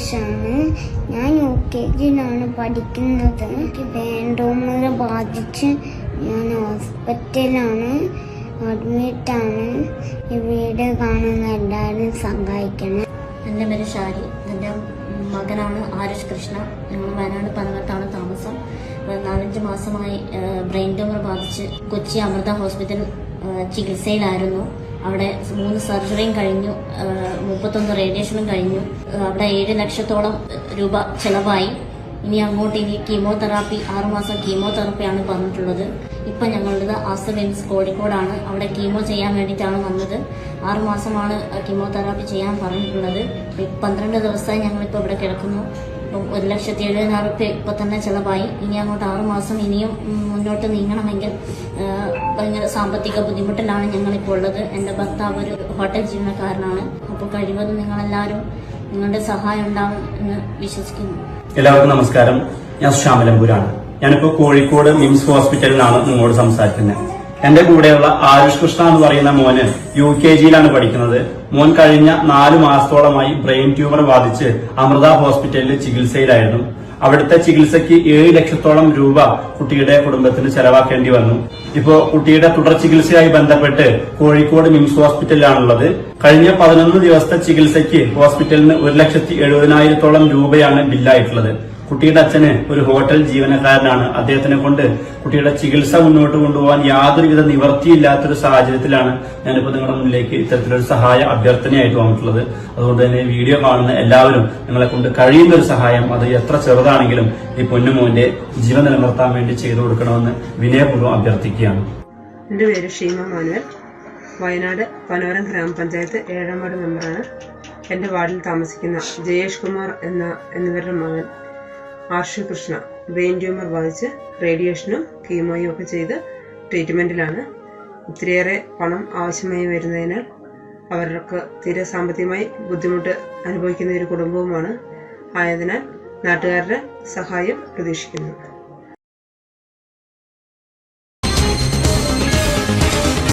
മാസമാണ് ഞാൻ U K ജിയിലാണ് പഠിക്കുന്നത്. എനിക്ക് വേണ്ടോമെന്ന് ബാധിച്ച് ഞാൻ ഹോസ്പിറ്റലാണ്. അഡ്മിറ്റാണ്. ഈ വീട് കാണുന്ന എല്ലാവരും സഹായിക്കണം. എന്റെ പേര് ഷാരി. എന്റെ മകനാണ് ആരുഷ് കൃഷ്ണ. ഞങ്ങൾ വയനാട് പനവത്താണ് താമസം. നാലഞ്ച് മാസമായി ബ്രെയിൻ ട്യൂമർ ബാധിച്ച് കൊച്ചി അമൃത ഹോസ്പിറ്റൽ ചികിത്സയിലായിരുന്നു. അവിടെ മൂന്ന് സർജറിയും കഴിഞ്ഞു മുപ്പത്തൊന്ന് റേഡിയേഷനും കഴിഞ്ഞു. അവിടെ ഏഴ് ലക്ഷത്തോളം രൂപ ചെലവായി. ഇനി അങ്ങോട്ട് ഇനി കീമോതെറാപ്പി ആറുമാസം കീമോതെറാപ്പിയാണ് പറഞ്ഞിട്ടുള്ളത് ഇപ്പം ഞങ്ങളുടേത് ആസർ കോഴിക്കോടാണ്. അവിടെ കീമോ ചെയ്യാൻ വേണ്ടിയിട്ടാണ് വന്നത്. ആറുമാസമാണ് കീമോതെറാപ്പി ചെയ്യാൻ പറഞ്ഞിട്ടുള്ളത്. പന്ത്രണ്ട് ദിവസമായി ഞങ്ങളിപ്പോൾ ഇവിടെ കിടക്കുന്നു. ഒരു ലക്ഷത്തി എഴുപതിനായിരം റുപ്യ ഇപ്പം തന്നെ ചിലവായി. ഇനി അങ്ങോട്ട് ആറുമാസം ഇനിയും ഉം, മുന്നോട്ട് നീങ്ങണമെങ്കിൽ ഭയങ്കര സാമ്പത്തിക ബുദ്ധിമുട്ടിലാണ് ഞങ്ങളിപ്പോൾ ഉള്ളത്. എന്റെ ഭർത്താവ് ഒരു ഹോട്ടൽ ജീവനക്കാരനാണ്. അപ്പോൾ കഴിവതും നിങ്ങളെല്ലാവരും നിങ്ങളുടെ സഹായം ഉണ്ടാവും എന്ന് വിശ്വസിക്കുന്നു. എല്ലാവർക്കും നമസ്കാരം. ഞാൻ ശ്യാമലമ്പൂരാണ്. ഞാനിപ്പോ കോഴിക്കോട് മിംസ് ഹോസ്പിറ്റലിലാണ് നിങ്ങളോട് സംസാരിക്കുന്നത്. എന്റെ കൂടെയുള്ള ആയുഷ് കൃഷ്ണ എന്ന് പറയുന്ന മോന് യു കെ ജിയിലാണ് പഠിക്കുന്നത്. മോൻ കഴിഞ്ഞ നാല് മാസത്തോളമായി ബ്രെയിൻ ട്യൂമർ ബാധിച്ച് അമൃത ഹോസ്പിറ്റലിൽ ചികിത്സയിലായിരുന്നു. അവിടുത്തെ ചികിത്സയ്ക്ക് ഏഴ് ലക്ഷത്തോളം രൂപ കുട്ടിയുടെ കുടുംബത്തിന് ചെലവാക്കേണ്ടി വന്നു. ഇപ്പോ കുട്ടിയുടെ തുടർ ചികിത്സയായി ബന്ധപ്പെട്ട് കോഴിക്കോട് മിംസ് ഹോസ്പിറ്റലിലാണുള്ളത്. കഴിഞ്ഞ പതിനൊന്ന് ദിവസത്തെ ചികിത്സയ്ക്ക് ഹോസ്പിറ്റലിന് ഒരു ലക്ഷത്തി എഴുപതിനായിരത്തോളം രൂപയാണ് ബില്ലായിട്ടുള്ളത്. കുട്ടിയുടെ അച്ഛന് ഒരു ഹോട്ടൽ ജീവനക്കാരനാണ്. അദ്ദേഹത്തിനെ കൊണ്ട് കുട്ടിയുടെ ചികിത്സ മുന്നോട്ട് കൊണ്ടുപോകാൻ യാതൊരുവിധ നിവർത്തിയില്ലാത്തൊരു സാഹചര്യത്തിലാണ് ഞാനിപ്പോൾ നിങ്ങളുടെ മുന്നിലേക്ക് ഇത്തരത്തിലൊരു സഹായ അഭ്യർത്ഥനയായിട്ട് വന്നിട്ടുള്ളത്. അതുകൊണ്ട് തന്നെ വീഡിയോ കാണുന്ന എല്ലാവരും നിങ്ങളെ കൊണ്ട് കഴിയുന്ന ഒരു സഹായം അത് എത്ര ചെറുതാണെങ്കിലും ഈ പൊന്നുമോന്റെ ജീവൻ നിലനിർത്താൻ വേണ്ടി ചെയ്തു കൊടുക്കണമെന്ന് വിനയപൂർവം അഭ്യർത്ഥിക്കുകയാണ്. എന്റെ പേര് ഷീമ മാനുവൽ വയനാട് പനോരം ഗ്രാമപഞ്ചായത്ത് ഏഴാം വാർഡ് മെമ്പറാണ്. എന്റെ വാർഡിൽ താമസിക്കുന്ന ജയേഷ് കുമാർ എന്ന എന്നിവരുടെ മകൻ ആർഷു കൃഷ്ണ ബ്രെയിൻ ട്യൂമർ ബാധിച്ച് റേഡിയേഷനും കീമോയും ഒക്കെ ചെയ്ത് ട്രീറ്റ്മെന്റിലാണ് ഒത്തിരിയേറെ പണം ആവശ്യമായി വരുന്നതിനാൽ അവർക്ക് തീരെ സാമ്പത്തികമായി ബുദ്ധിമുട്ട് അനുഭവിക്കുന്ന ഒരു കുടുംബവുമാണ് ആയതിനാൽ നാട്ടുകാരുടെ സഹായം പ്രതീക്ഷിക്കുന്നു.